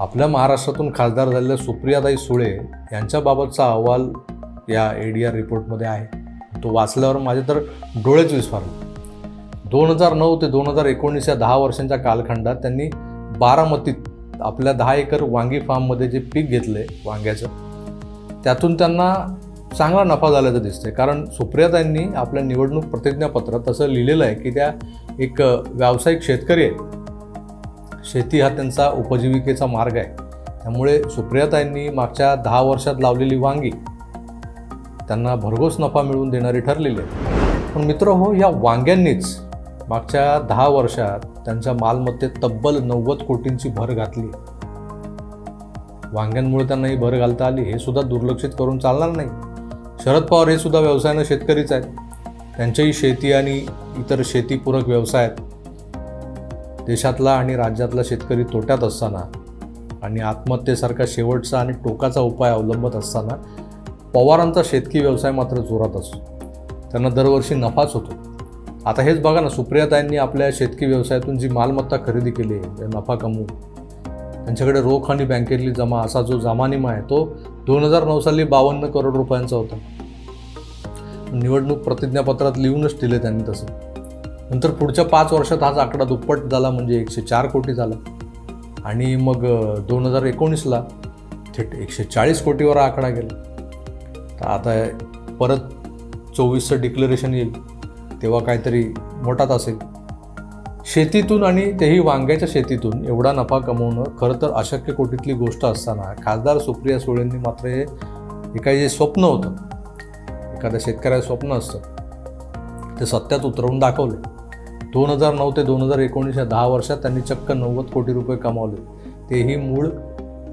आपल्या महाराष्ट्रातून खासदार झालेल्या सुप्रियाताई सुळे यांच्याबाबतचा अहवाल या ए डी आर रिपोर्टमध्ये आहे. तो वाचल्यावर माझे तर डोळेच विस्फारले. दोन हजार नऊ ते दोन हजार एकोणीस या दहा वर्षांच्या कालखंडात त्यांनी बारामतीत आपल्या दहा एकर वांगी फार्ममध्ये जे पीक घेतले वांग्याचं त्यातून त्यांना चांगला नफा झाल्याचं दिसते कारण सुप्रियाताईंनी आपल्या निवडणूक प्रतिज्ञापत्रात असं लिहिलेलं आहे की त्या एक व्यावसायिक शेतकरी आहेत. शेती हा त्यांचा उपजीविकेचा मार्ग आहे. त्यामुळे सुप्रियाताईंनी मागच्या दहा वर्षात लावलेली वांगी त्यांना भरघोस नफा मिळवून देणारी ठरलेली आहे. पण मित्र हो या वांग्यांनीच मागच्या दहा वर्षात त्यांच्या मालमत्तेत तब्बल नव्वद कोटींची भर घातली वांग्यांमुळे त्यांना ही भर घालता आली हे सुद्धा दुर्लक्षित करून चालणार नाही. शरद पवार हे सुद्धा व्यवसायानं शेतकरीच आहेत. त्यांच्याही शेती आणि इतर शेतीपूरक व्यवसाय आहेत देशातला आणि राज्यातला शेतकरी तोट्यात असताना आणि आत्महत्येसारखा शेवटचा आणि टोकाचा उपाय अवलंबत असताना पवारांचा शेतकी व्यवसाय मात्र जोरात असतो. त्यांना दरवर्षी नफाच होतो. आता हेच बघा ना सुप्रियाताईंनी आपल्या शेतकी व्यवसायातून जी मालमत्ता खरेदी केली आहे नफा कमवून. त्यांच्याकडे रोख आणि बँकेतली जमा असा जो जमानिमा आहे तो दोन हजार नऊ साली बावन्न करोड रुपयांचा होता. निवडणूक प्रतिज्ञापत्रात लिहूनच दिले त्यांनी तसं. नंतर पुढच्या पाच वर्षात हाच आकडा दुप्पट झाला म्हणजे एकशे चार कोटी झाला. आणि मग दोन हजार एकोणीसला थेट एकशे चाळीस कोटीवर आकडा गेला. तर आता परत चोवीसचं डिक्लेरेशन येईल. तेव्हा काहीतरी मोठाच असेल. शेतीतून आणि तेही वांग्याच्या शेतीतून एवढा नफा कमवणं खरं तर अशक्य कोटीतली गोष्ट असताना खासदार सुप्रिया सुळेंनी मात्र हे एका जे स्वप्न होतं एखाद्या शेतकऱ्याचं स्वप्न असतं ते सत्यात उतरवून दाखवले. दोन हजार नऊ ते दोन हजार एकोणीस या दहा वर्षात त्यांनी चक्क नव्वद कोटी रुपये कमावले. तेही मूळ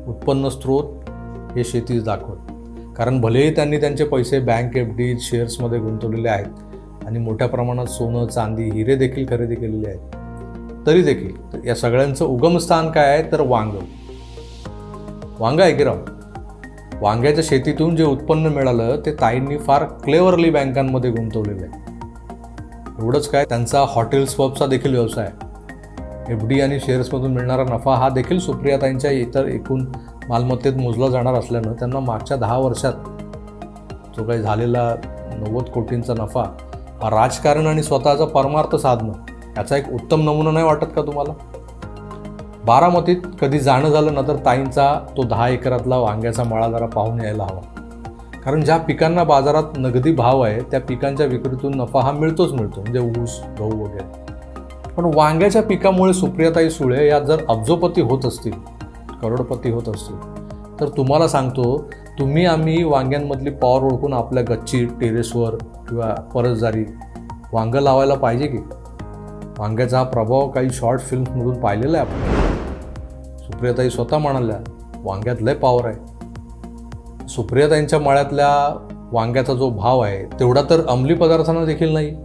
उत्पन्न स्रोत हे शेतीच दाखवत. कारण भलेही त्यांनी त्यांचे पैसे बँक एफ डी शेअर्समध्ये गुंतवलेले आहेत आणि मोठ्या प्रमाणात सोनं चांदी हिरे देखील खरेदी केलेले आहेत. तरी देखील या सगळ्यांचं उगमस्थान काय आहे? तर वांग. वांग आहे की राव? वांग्याच्या शेतीतून जे उत्पन्न मिळालं ते ताईंनी फार क्लेवरली बँकांमध्ये गुंतवलेलं आहे. एवढंच काय त्यांचा हॉटेल्स पबचा देखील व्यवसाय. एफ डी आणि शेअर्समधून मिळणारा नफा हा देखील सुप्रियाताईंच्या इतर एकूण मालमत्तेत मोजला जाणार असल्यानं त्यांना मागच्या दहा वर्षात जो काही झालेला नव्वद कोटींचा नफा हा राजकारण आणि स्वतःचा परमार्थ साधणं याचा एक उत्तम नमुना नाही वाटत का तुम्हाला? बारामतीत कधी जाणं झालं ना तर ताईंचा तो दहा एकरातला वांग्याचा मळा जरा पाहून यायला हवा. कारण ज्या पिकांना बाजारात नगदी भाव आहे त्या पिकांच्या विक्रीतून नफा हा मिळतोच मिळतो म्हणजे ऊस गहू वगैरे. पण वांग्याच्या पिकामुळे सुप्रियाताई सुळे या जर अब्जोपती होत असतील करोडपती होत असतील तर तुम्हाला सांगतो तुम्ही आम्ही वांग्यांमधली पॉवर ओळखून आपल्या गच्ची टेरेसवर किंवा परसदारी वांगं लावायला पाहिजे की? वांग्याचा हा प्रभाव काही शॉर्ट फिल्म्समधून पाहिलेला आहे आपण. सुप्रियाताई स्वतः म्हणाल्या वांग्यात लय पॉवर आहे. सुप्रियाताईंच्या मळ्यातल्या वांग्याचा जो भाव आहे तेवढा तर अंमली पदार्थांना देखील नाही.